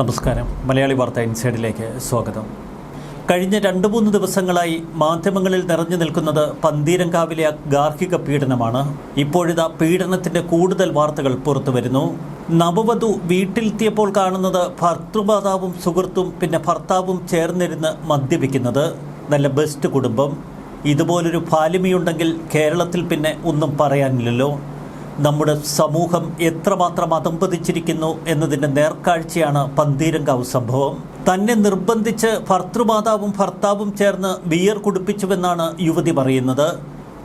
നമസ്കാരം. മലയാളി വാർത്ത ഇൻസൈഡിലേക്ക് സ്വാഗതം. കഴിഞ്ഞ രണ്ട് മൂന്ന് ദിവസങ്ങളായി മാധ്യമങ്ങളിൽ നിറഞ്ഞു നിൽക്കുന്നത് പന്തീരങ്കാവിലെ ഗാർഹിക പീഡനമാണ്. ഇപ്പോഴിതാ പീഡനത്തിന്റെ കൂടുതൽ വാർത്തകൾ പുറത്തു വരുന്നു. നവവധു വീട്ടിലെത്തിയപ്പോൾ കാണുന്നത് ഭർത്തൃമാതാവും സുഹൃത്തും പിന്നെ ഭർത്താവും ചേർന്നിരുന്ന് മദ്യപിക്കുന്നത്. നല്ല ബെസ്റ്റ് കുടുംബം. ഇതുപോലൊരു ഫാലിമിയുണ്ടെങ്കിൽ കേരളത്തിൽ പിന്നെ ഒന്നും പറയാനില്ലല്ലോ. നമ്മുടെ സമൂഹം എത്രമാത്രം അതമ്പതിച്ചിരിക്കുന്നു എന്നതിന്റെ നേർക്കാഴ്ചയാണ് പന്തീരങ്കാവ് സംഭവം. തന്നെ നിർബന്ധിച്ച് ഭർത്തൃമാതാവും ഭർത്താവും ചേർന്ന് ബിയർ കുടിപ്പിച്ചുവെന്നാണ് യുവതി പറയുന്നത്.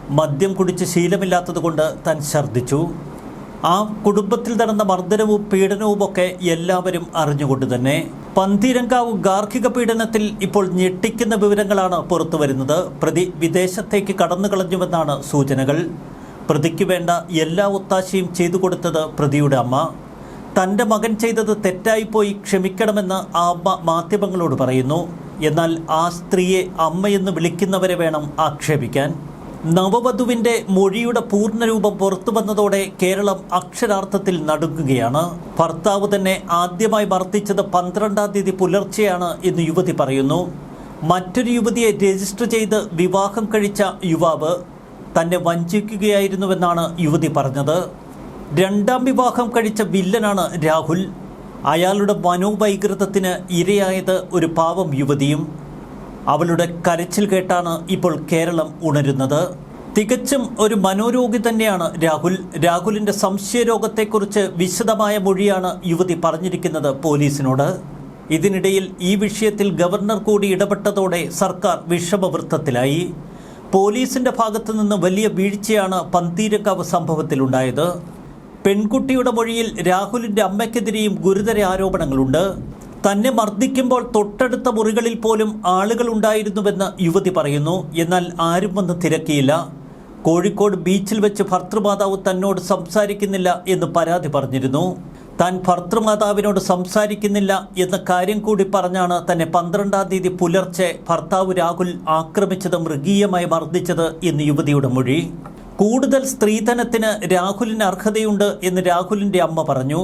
മദ്യം കുടിച്ച് ശീലമില്ലാത്തതുകൊണ്ട് താൻ ഛർദ്ദിച്ചു. ആ കുടുംബത്തിൽ നടന്ന മർദ്ദനവും പീഡനവുമൊക്കെ എല്ലാവരും അറിഞ്ഞുകൊണ്ട് തന്നെ. പന്തീരങ്കാവ് ഗാർഹിക പീഡനത്തിൽ ഇപ്പോൾ ഞെട്ടിക്കുന്ന വിവരങ്ങളാണ് പുറത്തുവരുന്നത്. പ്രതി വിദേശത്തേക്ക് കടന്നു കളഞ്ഞുവെന്നാണ് സൂചനകൾ. പ്രതിക്ക് വേണ്ട എല്ലാ ഒത്താശയും ചെയ്തു കൊടുത്തത് പ്രതിയുടെ അമ്മ. തന്റെ മകൻ ചെയ്തത് തെറ്റായിപ്പോയി ക്ഷമിക്കണമെന്ന് ആ അമ്മ മാധ്യമങ്ങളോട് പറയുന്നു. എന്നാൽ ആ സ്ത്രീയെ അമ്മയെന്ന് വിളിക്കുന്നവരെ വേണം ആക്ഷേപിക്കാൻ. നവവധുവിന്റെ മൊഴിയുടെ പൂർണരൂപം പുറത്തു വന്നതോടെ കേരളം അക്ഷരാർത്ഥത്തിൽ നടുങ്ങുകയാണ്. ഭർത്താവ് തന്നെ ആദ്യമായി മർദ്ദിച്ചത് പന്ത്രണ്ടാം തീയതി പുലർച്ചെയാണ് എന്ന് യുവതി പറയുന്നു. മറ്റൊരു യുവതിയെ രജിസ്റ്റർ ചെയ്ത് വിവാഹം കഴിച്ച യുവാവ് തന്നെ വഞ്ചിക്കുകയായിരുന്നുവെന്നാണ് യുവതി പറഞ്ഞത്. രണ്ടാം വിവാഹം കഴിച്ച വില്ലനാണ് രാഹുൽ. അയാളുടെ മനോവൈകൃതത്തിന് ഇരയായത് ഒരു പാവം യുവതിയും. അവളുടെ കരച്ചിൽ കേട്ടാണ് ഇപ്പോൾ കേരളം ഉണരുന്നത്. തികച്ചും ഒരു മനോരോഗി തന്നെയാണ് രാഹുൽ. രാഹുലിന്റെ സംശയരോഗത്തെക്കുറിച്ച് വിശദമായ മൊഴിയാണ് യുവതി പറഞ്ഞിരിക്കുന്നത് പോലീസിനോട്. ഇതിനിടയിൽ ഈ വിഷയത്തിൽ ഗവർണർ കൂടി ഇടപെട്ടതോടെ സർക്കാർ വിഷമവൃത്തത്തിലായി. പോലീസിന്റെ ഭാഗത്തു നിന്ന് വലിയ വീഴ്ചയാണ് പന്തീരക്കാവ് സംഭവത്തിലുണ്ടായത്. പെൺകുട്ടിയുടെ മൊഴിയിൽ രാഹുലിന്റെ അമ്മയ്ക്കെതിരെയും ഗുരുതര ആരോപണങ്ങളുണ്ട്. തന്നെ മർദ്ദിക്കുമ്പോൾ തൊട്ടടുത്ത മുറികളിൽ പോലും ആളുകൾ ഉണ്ടായിരുന്നുവെന്ന് യുവതി പറയുന്നു. എന്നാൽ ആരും വന്ന് തിരക്കിയില്ല. കോഴിക്കോട് ബീച്ചിൽ വെച്ച് ഭർത്തൃമാതാവ് തന്നോട് സംസാരിക്കുന്നില്ല എന്ന് പരാതി പറഞ്ഞിരുന്നു. താൻ ഭർത്തൃമാതാവിനോട് സംസാരിക്കുന്നില്ല എന്ന കാര്യം കൂടി പറഞ്ഞാണ് തന്നെ പന്ത്രണ്ടാം തീയതി പുലർച്ചെ ഭർത്താവ് രാഹുൽ ആക്രമിച്ചത് മൃഗീയമായി മർദ്ദിച്ചത് എന്ന് യുവതിയുടെ മൊഴി. കൂടുതൽ സ്ത്രീധനത്തിന് രാഹുലിന് അർഹതയുണ്ട് എന്ന് രാഹുലിന്റെ അമ്മ പറഞ്ഞു.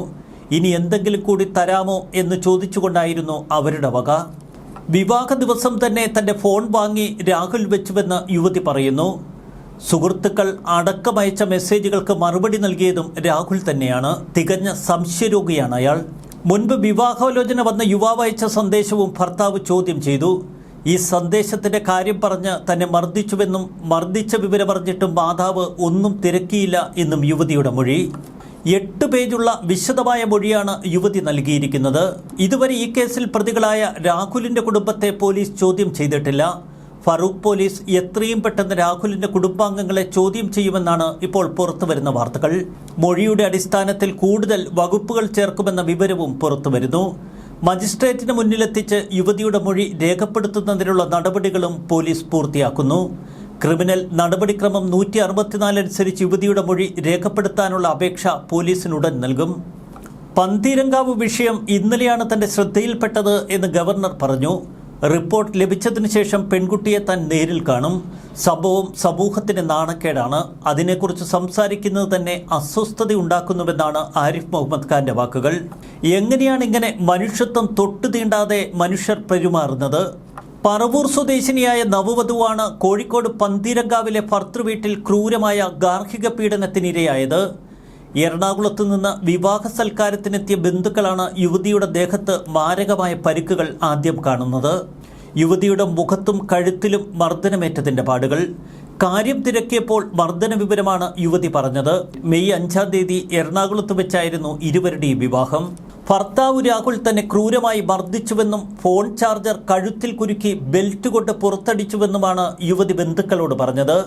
ഇനി എന്തെങ്കിലും കൂടി തരാമോ എന്ന് ചോദിച്ചുകൊണ്ടായിരുന്നു അവരുടെ വക. വിവാഹ ദിവസം തന്നെ തന്റെ ഫോൺ വാങ്ങി രാഹുൽ വെച്ചുവെന്ന് യുവതി പറയുന്നു. സുഹൃത്തുക്കൾ അടക്കമയച്ച മെസ്സേജുകൾക്ക് മറുപടി നൽകിയതും രാഹുൽ തന്നെയാണ്. തികഞ്ഞ സംശയരോഗിയാണ് അയാൾ. മുൻപ് വിവാഹാലോചന വന്ന യുവാവ് അയച്ച സന്ദേശവും ഭർത്താവ് ചോദ്യം ചെയ്തു. ഈ സന്ദേശത്തിന്റെ കാര്യം പറഞ്ഞ് തന്നെ മർദ്ദിച്ചുവെന്നും മർദ്ദിച്ച വിവരമറിഞ്ഞിട്ടും മാതാവ് ഒന്നും തിരക്കിയില്ല എന്നും യുവതിയുടെ മൊഴി. എട്ട് പേജുള്ള വിശദമായ മൊഴിയാണ് യുവതി നൽകിയിരിക്കുന്നത്. ഇതുവരെ ഈ കേസിൽ പ്രതികളായ രാഹുലിന്റെ കുടുംബത്തെ പോലീസ് ചോദ്യം ചെയ്തിട്ടില്ല. ഫറൂഖ് പോലീസ് എത്രയും പെട്ടെന്ന് രാഹുലിന്റെ കുടുംബാംഗങ്ങളെ ചോദ്യം ചെയ്യുമെന്നാണ് ഇപ്പോൾ പുറത്തുവരുന്ന വാർത്തകൾ. മൊഴിയുടെ അടിസ്ഥാനത്തിൽ കൂടുതൽ വകുപ്പുകൾ ചേർക്കുമെന്ന വിവരവും പുറത്തുവരുന്നു. മജിസ്ട്രേറ്റിന് മുന്നിലെത്തിച്ച് യുവതിയുടെ മൊഴി രേഖപ്പെടുത്തുന്നതിനുള്ള നടപടികളും പോലീസ് പൂർത്തിയാക്കുന്നു. ക്രിമിനൽ നടപടിക്രമം നൂറ്റി അറുപത്തിനാല് അനുസരിച്ച് യുവതിയുടെ മൊഴി രേഖപ്പെടുത്താനുള്ള അപേക്ഷ പോലീസിനുടൻ നൽകും. പന്തീരങ്കാവ് വിഷയം ഇന്നലെയാണ് തന്റെ ശ്രദ്ധയിൽപ്പെട്ടത് എന്ന് ഗവർണർ പറഞ്ഞു. റിപ്പോർട്ട് ലഭിച്ചതിന് ശേഷം പെൺകുട്ടിയെ താൻ നേരിൽ കാണും. സംഭവം സമൂഹത്തിന് നാണക്കേടാണ്. അതിനെക്കുറിച്ച് സംസാരിക്കുന്നത് തന്നെ അസ്വസ്ഥത ഉണ്ടാക്കുന്നുവെന്നാണ് ആരിഫ് മുഹമ്മദ് ഖാന്റെ വാക്കുകൾ. എങ്ങനെയാണ് ഇങ്ങനെ മനുഷ്യത്വം തൊട്ടു തീണ്ടാതെ മനുഷ്യർ പെരുമാറുന്നത്? പറവൂർ സ്വദേശിനിയായ നവവധുവാണ് കോഴിക്കോട് പന്തീരങ്കാവിലെ ഭർത്തൃവീട്ടിൽ ക്രൂരമായ ഗാർഹിക പീഡനത്തിനിരയായത്. എറണാകുളത്ത് നിന്ന് വിവാഹ സൽക്കാരത്തിനെത്തിയ ബന്ധുക്കളാണ് യുവതിയുടെ ദേഹത്ത് മാരകമായ പരിക്കുകൾ ആദ്യം കാണുന്നത്. യുവതിയുടെ മുഖത്തും കഴുത്തിലും മർദ്ദനമേറ്റതിന്റെ പാടുകൾ. കാര്യം തിരക്കിയപ്പോൾ മർദ്ദന വിവരമാണ് യുവതി പറഞ്ഞത്. മെയ് അഞ്ചാം തീയതി എറണാകുളത്ത് വെച്ചായിരുന്നു ഇരുവരുടെയും വിവാഹം. ഭർത്താവ് രാഹുൽ തന്നെ ക്രൂരമായി മർദ്ദിച്ചുവെന്നും ഫോൺ ചാർജർ കഴുത്തിൽ കുരുക്കി ബെൽറ്റ് കൊണ്ട് പുറത്തടിച്ചുവെന്നുമാണ് യുവതി ബന്ധുക്കളോട് പറഞ്ഞത്.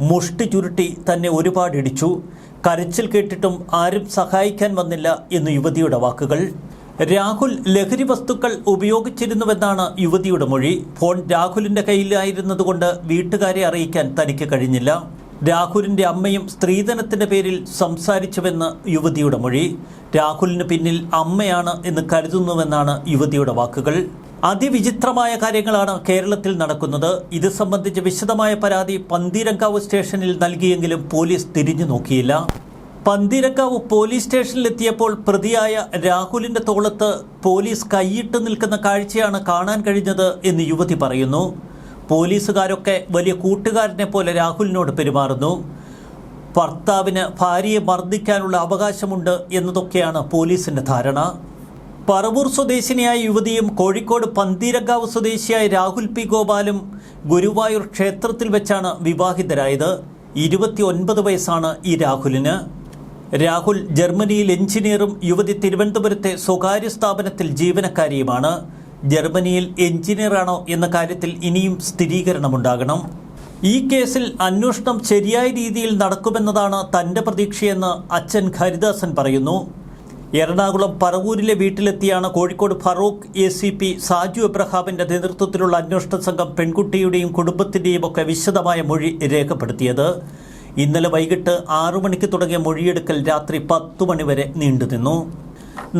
മുഷ്ടി ചുരുട്ടി തന്നെ ഒരുപാട് ഇടിച്ചു കരച്ചിൽ കേട്ടിട്ടും ആരും സഹായിക്കാൻ വന്നില്ല എന്ന് യുവതിയുടെ വാക്കുകൾ. രാഹുൽ ലഹരി വസ്തുക്കൾ ഉപയോഗിച്ചിരുന്നുവെന്നാണ് യുവതിയുടെ മൊഴി. ഫോൺ രാഹുലിന്റെ കയ്യിലായിരുന്നതുകൊണ്ട് വീട്ടുകാരെ അറിയിക്കാൻ തനിക്ക് കഴിഞ്ഞില്ല. രാഹുലിന്റെ അമ്മയും സ്ത്രീധനത്തിന്റെ പേരിൽ സംസാരിച്ചുവെന്ന് യുവതിയുടെ മൊഴി. രാഹുലിന് പിന്നിൽ അമ്മയാണ് എന്ന് കരുതുന്നുവെന്നാണ് യുവതിയുടെ വാക്കുകൾ. അതിവിചിത്രമായ കാര്യങ്ങളാണ് കേരളത്തിൽ നടക്കുന്നത്. ഇത് സംബന്ധിച്ച് വിശദമായ പരാതി പന്തീരങ്കാവ് സ്റ്റേഷനിൽ നൽകിയെങ്കിലും പോലീസ് തിരിഞ്ഞു നോക്കിയില്ല. പന്തീരക്കാവ് പോലീസ് സ്റ്റേഷനിലെത്തിയപ്പോൾ പ്രതിയായ രാഹുലിന്റെ തോളത്ത് പോലീസ് കൈയിട്ട് നിൽക്കുന്ന കാഴ്ചയാണ് കാണാൻ കഴിഞ്ഞത് എന്ന് യുവതി പറയുന്നു. പോലീസുകാരൊക്കെ വലിയ കൂട്ടുകാരനെ പോലെ രാഹുലിനോട് പെരുമാറുന്നു. ഭർത്താവിന് ഭാര്യയെ മർദ്ദിക്കാനുള്ള അവകാശമുണ്ട് എന്നതൊക്കെയാണ് പോലീസിന്റെ ധാരണ. പറവൂർ സ്വദേശിനിയായ യുവതിയും കോഴിക്കോട് പന്തീരങ്കാവ് സ്വദേശിയായ രാഹുൽ പി ഗോപാലും ഗുരുവായൂർ ക്ഷേത്രത്തിൽ വെച്ചാണ് വിവാഹിതരായത്. ഇരുപത്തി ഒൻപത് വയസ്സാണ് ഈ രാഹുലിന്. രാഹുൽ ജർമ്മനിയിൽ എഞ്ചിനീയറും യുവതി തിരുവനന്തപുരത്തെ സ്വകാര്യ സ്ഥാപനത്തിൽ ജീവനക്കാരിയുമാണ്. ജർമ്മനിയിൽ എഞ്ചിനീയറാണോ എന്ന കാര്യത്തിൽ ഇനിയും സ്ഥിരീകരണമുണ്ടാകണം. ഈ കേസിൽ അന്വേഷണം ശരിയായ രീതിയിൽ നടക്കുമെന്നതാണ് തന്റെ പ്രതീക്ഷയെന്ന് അച്ഛൻ ഹരിദാസൻ പറയുന്നു. എറണാകുളം പറവൂരിലെ വീട്ടിലെത്തിയാണ് Kozhikode Farook A C P Saju എബ്രഹാമിന്റെ നേതൃത്വത്തിലുള്ള അന്വേഷണ സംഘം പെൺകുട്ടിയുടെയും കുടുംബത്തിന്റെയും ഒക്കെ വിശദമായ മൊഴി രേഖപ്പെടുത്തിയത്. ഇന്നലെ വൈകിട്ട് ആറു മണിക്ക് തുടങ്ങിയ മൊഴിയെടുക്കൽ രാത്രി പത്തു മണിവരെ നീണ്ടുനിന്നു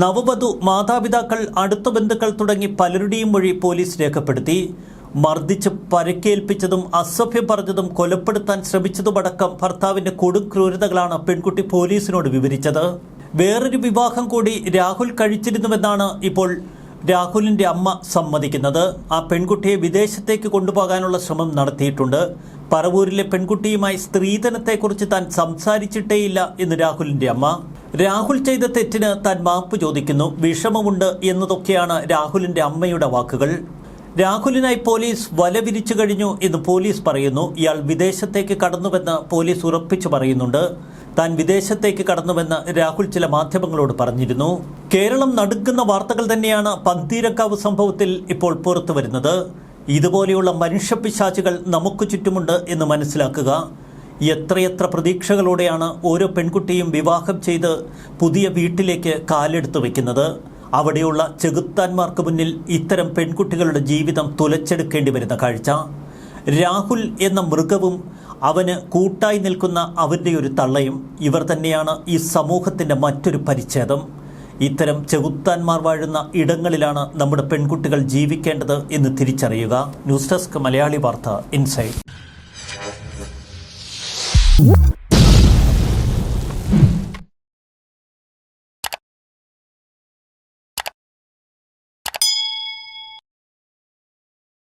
നവവധു മാതാപിതാക്കൾ അടുത്ത ബന്ധുക്കൾ തുടങ്ങി പലരുടെയും മൊഴി പോലീസ് രേഖപ്പെടുത്തി. മർദ്ദിച്ച് പരക്കേൽപ്പിച്ചതും അസഭ്യം പറഞ്ഞതും കൊലപ്പെടുത്താൻ ശ്രമിച്ചതുമടക്കം ഭർത്താവിന്റെ കൊടും ക്രൂരതകളാണ് പെൺകുട്ടി പോലീസിനോട് വിവരിച്ചത്. വേറൊരു വിവാഹം കൂടി രാഹുൽ കഴിച്ചിരുന്നുവെന്നാണ് ഇപ്പോൾ രാഹുലിന്റെ അമ്മ സമ്മതിക്കുന്നത്. ആ പെൺകുട്ടിയെ വിദേശത്തേക്ക് കൊണ്ടുപോകാനുള്ള ശ്രമം നടത്തിയിട്ടുണ്ട്. പറവൂരിലെ പെൺകുട്ടിയുമായി സ്ത്രീധനത്തെക്കുറിച്ച് താൻ സംസാരിച്ചിട്ടേയില്ല എന്ന് രാഹുലിന്റെ അമ്മ. രാഹുൽ ചെയ്ത തെറ്റിന് താൻ മാപ്പ് ചോദിക്കുന്നു. വിഷമമുണ്ട് എന്നതൊക്കെയാണ് രാഹുലിന്റെ അമ്മയുടെ വാക്കുകൾ. രാഹുലിനായി പോലീസ് വല വിരിച്ചു കഴിഞ്ഞു എന്ന് പോലീസ് പറയുന്നു. ഇയാൾ വിദേശത്തേക്ക് കടന്നുവെന്ന് പോലീസ് ഉറപ്പിച്ചു പറയുന്നുണ്ട്. താൻ വിദേശത്തേക്ക് കടന്നുവെന്ന് രാഹുൽ ചില മാധ്യമങ്ങളോട് പറഞ്ഞിരുന്നു. കേരളം നടുക്കുന്ന വാർത്തകൾ തന്നെയാണ് പന്തീരക്കാവ് സംഭവത്തിൽ ഇപ്പോൾ പുറത്തു വരുന്നത്. ഇതുപോലെയുള്ള മനുഷ്യപിശാചുകൾ നമുക്ക് ചുറ്റുമുണ്ട് എന്ന് മനസ്സിലാക്കുക. എത്രയെത്ര പ്രതീക്ഷകളോടെയാണ് ഓരോ പെൺകുട്ടിയും വിവാഹം ചെയ്ത് പുതിയ വീട്ടിലേക്ക് കാലെടുത്ത് വയ്ക്കുന്നത് അവിടെയുള്ള ചെകുത്താന്മാർക്ക് മുന്നിൽ ഇത്തരം പെൺകുട്ടികളുടെ ജീവിതം തുലച്ചെടുക്കേണ്ടി വരുന്ന കാഴ്ച. രാഹുൽ എന്ന മൃഗവും അവന് കൂട്ടായി നിൽക്കുന്ന അവന്റെ ഒരു തള്ളയും ഇവർ തന്നെയാണ് ഈ സമൂഹത്തിന്റെ മറ്റൊരു പരിച്ഛേദം. ഇത്തരം ചെകുത്താന്മാർ വാഴുന്ന ഇടങ്ങളിലാണ് നമ്മുടെ പെൺകുട്ടികൾ ജീവിക്കേണ്ടത് എന്ന് തിരിച്ചറിയുക. ന്യൂസ് ഡെസ്ക് മലയാളി വാർത്ത ഇൻസൈഡ്